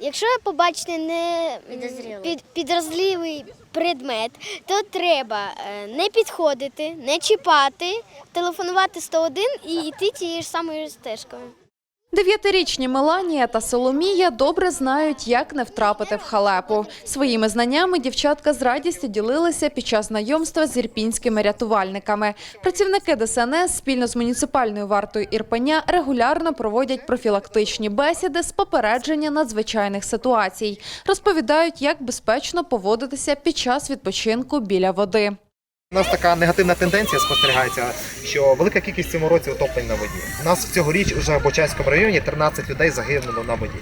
Якщо ви побачите не під, підразливий предмет, то треба е, не підходити, не чіпати, телефонувати 101 і йти тією ж самою стежкою. Дев'ятирічні Меланія та Соломія добре знають, як не втрапити в халепу. Своїми знаннями дівчатка з радістю ділилися під час знайомства з ірпінськими рятувальниками. Працівники ДСНС спільно з муніципальною вартою Ірпеня регулярно проводять профілактичні бесіди з попередження надзвичайних ситуацій. Розповідають, як безпечно поводитися під час відпочинку біля води. У нас така негативна тенденція спостерігається, що велика кількість в цьому році утоплень на воді. У нас цьогоріч уже в Бочанському районі 13 людей загинуло на воді.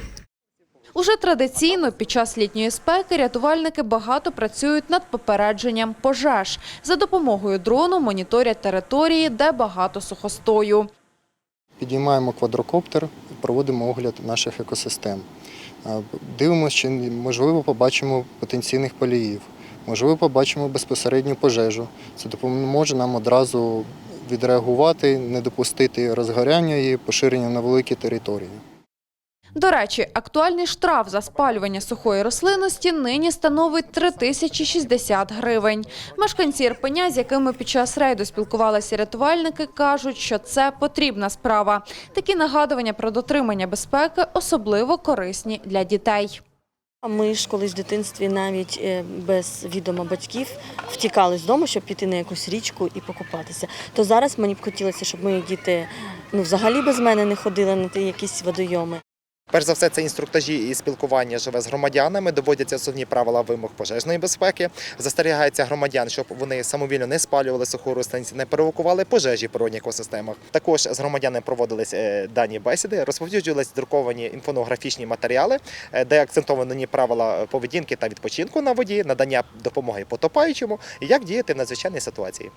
Уже традиційно під час літньої спеки рятувальники багато працюють над попередженням пожеж. За допомогою дрону моніторять території, де багато сухостою. Підіймаємо квадрокоптер проводимо огляд наших екосистем. Е, Дивимося, чи можливо побачимо потенційних поліїв, можливо, побачимо безпосередню пожежу. Це допоможе нам одразу відреагувати, не допустити розгоряння і поширення на великі території. До речі, актуальний штраф за спалювання сухої рослинності нині становить 3060 гривень. Мешканці Ірпеня, з якими під час рейду спілкувалися рятувальники, кажуть, що це потрібна справа. Такі нагадування про дотримання безпеки особливо корисні для дітей. Ми ж колись в дитинстві навіть е, без відома батьків втікали з дому, щоб піти на якусь річку і покупатися. То зараз мені б хотілося, щоб мої діти ну, взагалі без мене не ходили на якісь водойоми. Перш за все, це інструктажі і спілкування живе з громадянами, доводяться основні правила вимог пожежної безпеки. Застерігається громадян, щоб вони самовільно не спалювали суху рослинність, не провокували пожежі в природних екосистемах. Також з громадянами проводились е, дані бесіди, розповсюджувались друковані інфонографічні матеріали, е, де акцентовані правила поведінки та відпочинку на воді, надання допомоги потопаючому і як діяти в надзвичайній ситуації.